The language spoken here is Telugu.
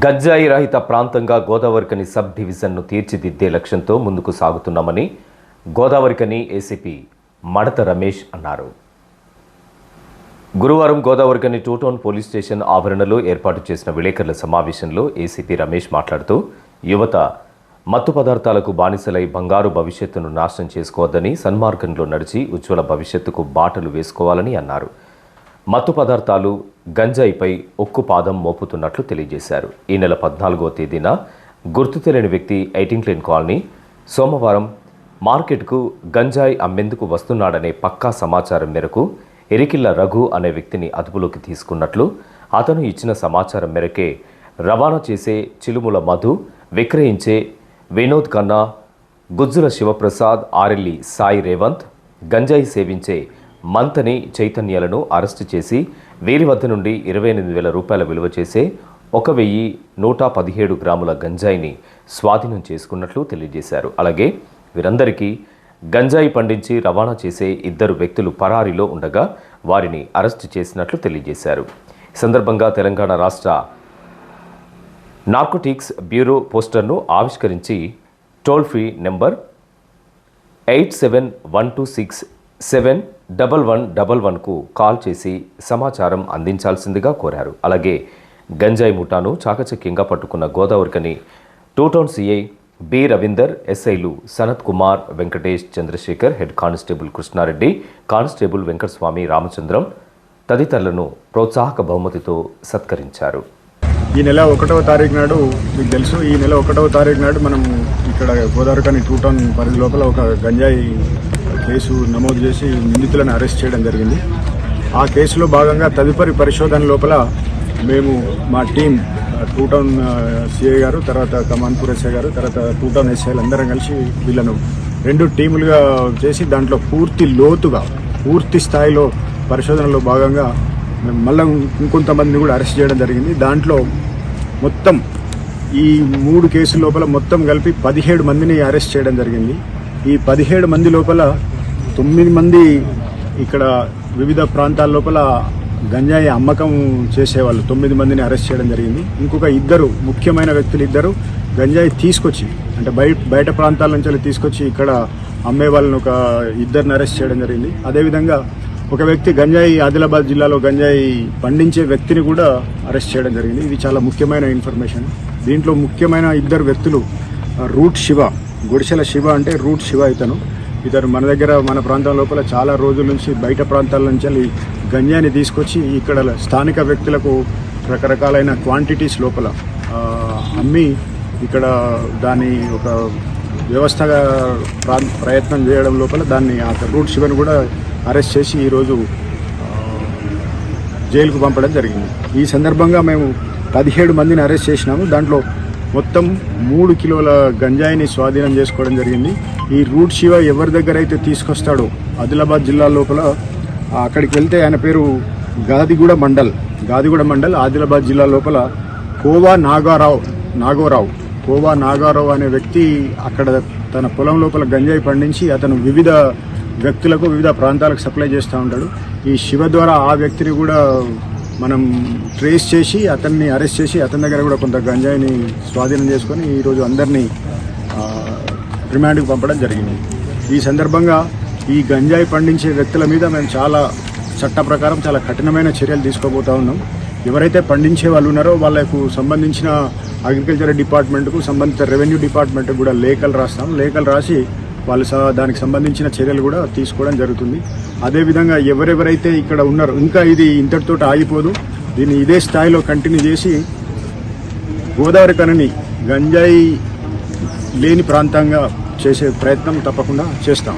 గజ్జాయి రహిత ప్రాంతంగా గోదావరికని సబ్ డివిజన్ను తీర్చిదిద్దే లక్ష్యంతో ముందుకు సాగుతున్నామని గోదావరికని ఏసీపీ మడత రమేష్ అన్నారు. గురువారం Godavarikhani two town police station ఆవరణలో ఏర్పాటు చేసిన విలేకరుల సమావేశంలో ఏసీపీ రమేష్ మాట్లాడుతూ యువత మత్తు పదార్థాలకు బానిసలై బంగారు భవిష్యత్తును నాశనం చేసుకోవద్దని సన్మార్గంలో నడిచి ఉజ్వల భవిష్యత్తుకు బాటలు వేసుకోవాలని అన్నారు. మత్తు పదార్థాలు గంజాయిపై ఉక్కు పాదం మోపుతున్నట్లు తెలియజేశారు. ఈ నెల పద్నాలుగో తేదీన గుర్తు తెలియని వ్యక్తి ఎయిటింగ్లేన్ కాలనీ సోమవారం మార్కెట్కు గంజాయి అమ్మేందుకు వస్తున్నాడనే పక్కా సమాచారం మేరకు ఎరికిల్ల రఘు అనే వ్యక్తిని అదుపులోకి తీసుకున్నట్లు అతను ఇచ్చిన సమాచారం మేరకే రవాణా చేసే చిలుముల మధు విక్రయించే వినోద్ ఖన్నా గుజ్జుల శివప్రసాద్ ఆరెల్లి సాయి రేవంత్ గంజాయి సేవించే మంతని చైతన్యాలను అరెస్టు చేసి వీరి వద్ద నుండి ఇరవై ఎనిమిది వేల రూపాయల విలువ చేసే ఒక వెయ్యి నూట పదిహేడు గ్రాముల గంజాయిని స్వాధీనం చేసుకున్నట్లు తెలియజేశారు. అలాగే వీరందరికీ గంజాయి పండించి రవాణా చేసే ఇద్దరు వ్యక్తులు పరారీలో ఉండగా వారిని అరెస్టు చేసినట్లు తెలియజేశారు. ఈ సందర్భంగా తెలంగాణ రాష్ట్ర నార్కోటిక్స్ బ్యూరో పోస్టర్ను ఆవిష్కరించి toll free number eight seven one two six seven double one double వన్కు కాల్ చేసి సమాచారం అందించాల్సిందిగా కోరారు. అలాగే గంజాయి ముఠాను చాకచక్యంగా పట్టుకున్న Godavarikhani two town CI B Ravinder ఎస్ఐలు Sanath Kumar Venkatesh Chandrashekar head constable Krishna Reddy constable Venkataswamy Ramachandram తదితరులను ప్రోత్సాహక బహుమతితో సత్కరించారు. ఈ నెల ఒకటవ తారీఖు నాడు మీకు తెలుసు ఈ నెల ఒకటవ తారీఖు నాడు మనం ఇక్కడ గోదావరికని టూ టౌన్ పరిధి లోపల ఒక గంజాయి కేసు నమోదు చేసి నిందితులను అరెస్ట్ చేయడం జరిగింది. ఆ కేసులో భాగంగా తదుపరి పరిశోధన లోపల మేము మా టీం టూ టౌన్ సిఐ గారు తర్వాత కమాన్పూర్ ఎస్ఐ గారు తర్వాత టూ టౌన్ ఎస్ఐలు అందరం కలిసి వీళ్ళను రెండు టీములుగా చేసి దాంట్లో పూర్తి లోతుగా పూర్తి స్థాయిలో పరిశోధనలో భాగంగా మేము మళ్ళీ ఇంకొంతమందిని కూడా అరెస్ట్ చేయడం జరిగింది. దాంట్లో మొత్తం ఈ మూడు కేసుల లోపల మొత్తం కలిపి పదిహేడు మందిని అరెస్ట్ చేయడం జరిగింది. ఈ పదిహేడు మంది లోపల తొమ్మిది మంది ఇక్కడ వివిధ ప్రాంతాల లోపల గంజాయి అమ్మకం చేసేవాళ్ళు. తొమ్మిది మందిని అరెస్ట్ చేయడం జరిగింది. ఇంకొక ఇద్దరు ముఖ్యమైన వ్యక్తులు ఇద్దరు గంజాయి తీసుకొచ్చి అంటే బయట బయట ప్రాంతాల నుంచి వెళ్ళి తీసుకొచ్చి ఇక్కడ అమ్మే వాళ్ళని ఒక ఇద్దరిని అరెస్ట్ చేయడం జరిగింది. అదేవిధంగా ఒక వ్యక్తి గంజాయి ఆదిలాబాద్ జిల్లాలో గంజాయి పండించే వ్యక్తిని కూడా అరెస్ట్ చేయడం జరిగింది. ఇది చాలా ముఖ్యమైన ఇన్ఫర్మేషన్. దీంట్లో ముఖ్యమైన ఇద్దరు వ్యక్తులు రూట్ శివ గుడిసెల శివ అంటే రూట్ శివ ఇతను. ఇతను మన దగ్గర మన ప్రాంతం లోపల చాలా రోజుల నుంచి బయట ప్రాంతాల నుంచి వెళ్ళి గంజాయిని తీసుకొచ్చి ఇక్కడ స్థానిక వ్యక్తులకు రకరకాలైన క్వాంటిటీస్ లోపల అమ్మి ఇక్కడ దాన్ని ఒక వ్యవస్థగా ప్రా- ప్రయత్నం చేయడం లోపల దాన్ని ఆ రూట్ శివను కూడా అరెస్ట్ చేసి ఈరోజు జైలుకు పంపడం జరిగింది. ఈ సందర్భంగా మేము పదిహేడు మందిని అరెస్ట్ చేసినాము. దాంట్లో మొత్తం మూడు కిలోల గంజాయిని స్వాధీనం చేసుకోవడం జరిగింది. ఈ రూట్ శివ ఎవరి దగ్గర అయితే తీసుకొస్తాడో ఆదిలాబాద్ జిల్లా లోపల అక్కడికి వెళ్తే ఆయన పేరు గాదిగూడ మండల్. గాదిగూడ మండల్ ఆదిలాబాద్ జిల్లా లోపల కోవా నాగారావు నాగోరావు కోవా నాగారావు అనే వ్యక్తి అక్కడ తన పొలం లోపల గంజాయి పండించి అతను వివిధ వ్యక్తులకు వివిధ ప్రాంతాలకు సప్లై చేస్తూ ఉంటాడు. ఈ శివ ద్వారా ఆ వ్యక్తిని కూడా మనం ట్రేస్ చేసి అతన్ని అరెస్ట్ చేసి అతని దగ్గర కూడా కొంత గంజాయిని స్వాధీనం చేసుకొని ఈరోజు అందరినీ రిమాండ్కి పంపడం జరిగింది. ఈ సందర్భంగా ఈ గంజాయి పండించే వ్యక్తుల మీద మేము చాలా చట్ట ప్రకారం చాలా కఠినమైన చర్యలు తీసుకోబోతా ఉన్నాం. ఎవరైతే పండించే వాళ్ళు ఉన్నారో వాళ్ళకు సంబంధించిన అగ్రికల్చర్ డిపార్ట్మెంట్కు సంబంధిత రెవెన్యూ డిపార్ట్మెంట్కి కూడా లేఖలు రాస్తాం. లేఖలు రాసి వాళ్ళు దానికి సంబంధించిన చర్యలు కూడా తీసుకోవడం జరుగుతుంది. అదేవిధంగా ఎవరెవరైతే ఇక్కడ ఉన్నారో ఇంకా ఇది ఇంతటితో ఆగిపోదు. దీన్ని ఇదే స్థాయిలో కంటిన్యూ చేసి గోదావరి కనని గంజాయి లేని ప్రాంతంగా చేసే ప్రయత్నం తప్పకుండా చేస్తాం.